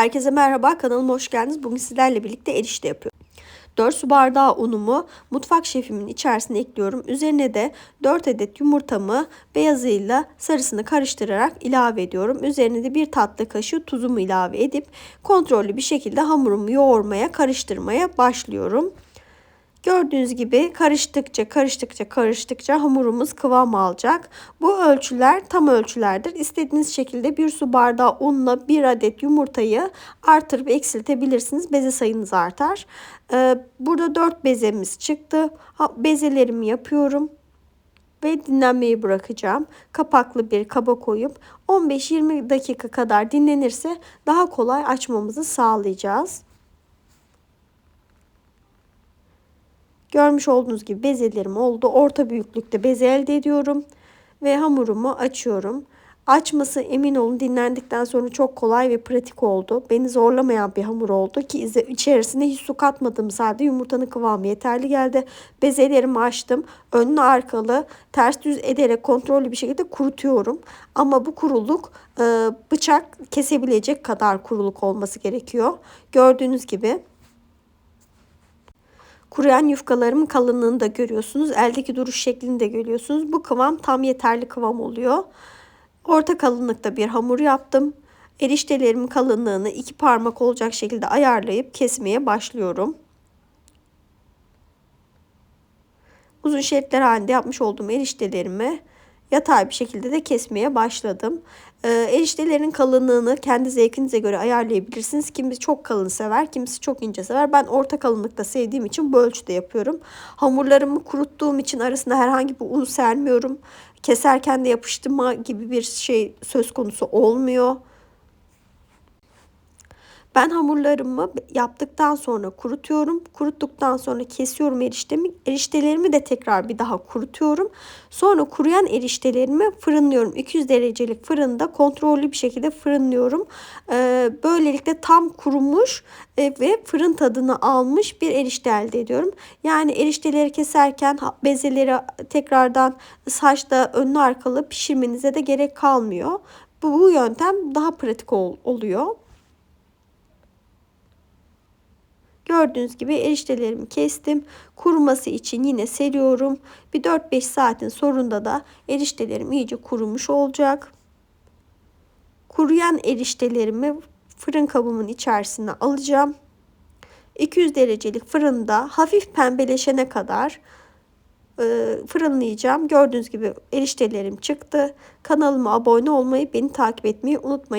Herkese merhaba kanalıma hoş geldiniz. Bugün sizlerle birlikte erişte yapıyorum. 4 su bardağı unumu mutfak şefimin içerisine ekliyorum. Üzerine de 4 adet yumurtamı beyazıyla sarısını karıştırarak ilave ediyorum. Üzerine de bir tatlı kaşığı tuzumu ilave edip kontrollü bir şekilde hamurumu yoğurmaya, karıştırmaya başlıyorum. Gördüğünüz gibi karıştıkça karıştıkça karıştıkça hamurumuz kıvam alacak. Bu ölçüler tam ölçülerdir. İstediğiniz şekilde bir su bardağı unla bir adet yumurtayı artırıp eksiltebilirsiniz. Beze sayınız artar. Ee, burada 4 bezemiz çıktı. Bezelerimi yapıyorum ve dinlenmeyi bırakacağım. Kapaklı bir kaba koyup 15-20 dakika kadar dinlenirse daha kolay açmamızı sağlayacağız. Görmüş olduğunuz gibi bezelerim oldu. Orta büyüklükte beze elde ediyorum. Ve hamurumu açıyorum. Açması emin olun dinlendikten sonra çok kolay ve pratik oldu. Beni zorlamayan bir hamur oldu ki içerisine hiç su katmadığım halde yumurtanın kıvamı yeterli geldi. Bezelerimi açtım. Önlü arkalı ters düz ederek kontrollü bir şekilde kurutuyorum. Ama bu kuruluk e, bıçak kesebilecek kadar kuruluk olması gerekiyor. Gördüğünüz gibi Kuruyan yufkalarımın kalınlığını da görüyorsunuz. Eldeki duruş şeklini de görüyorsunuz. Bu kıvam tam yeterli kıvam oluyor. Orta kalınlıkta bir hamur yaptım. Eriştelerimin kalınlığını iki parmak olacak şekilde ayarlayıp kesmeye başlıyorum. Uzun şeritler halinde yapmış olduğum eriştelerimi yatay bir şekilde de kesmeye başladım. E, eriştelerin kalınlığını kendi zevkinize göre ayarlayabilirsiniz. Kimisi çok kalın sever, kimisi çok ince sever. Ben orta kalınlıkta sevdiğim için bu ölçüde yapıyorum. Hamurlarımı kuruttuğum için arasında herhangi bir un sermiyorum. Keserken de yapıştırma gibi bir şey söz konusu olmuyor. Ben hamurlarımı yaptıktan sonra kurutuyorum. Kuruttuktan sonra kesiyorum eriştemi. Eriştelerimi de tekrar bir daha kurutuyorum. Sonra kuruyan eriştelerimi fırınlıyorum. 200 derecelik fırında kontrollü bir şekilde fırınlıyorum. Ee, böylelikle tam kurumuş e, ve fırın tadını almış bir erişte elde ediyorum. Yani erişteleri keserken bezeleri tekrardan saçta önlü arkalı pişirmenize de gerek kalmıyor. Bu, bu yöntem daha pratik ol, oluyor. Gördüğünüz gibi eriştelerimi kestim. Kuruması için yine seriyorum. Bir 4-5 saatin sonunda da eriştelerim iyice kurumuş olacak. Kuruyan eriştelerimi fırın kabımın içerisine alacağım. 200 derecelik fırında hafif pembeleşene kadar e, fırınlayacağım. Gördüğünüz gibi eriştelerim çıktı. Kanalıma abone olmayı, beni takip etmeyi unutmayın.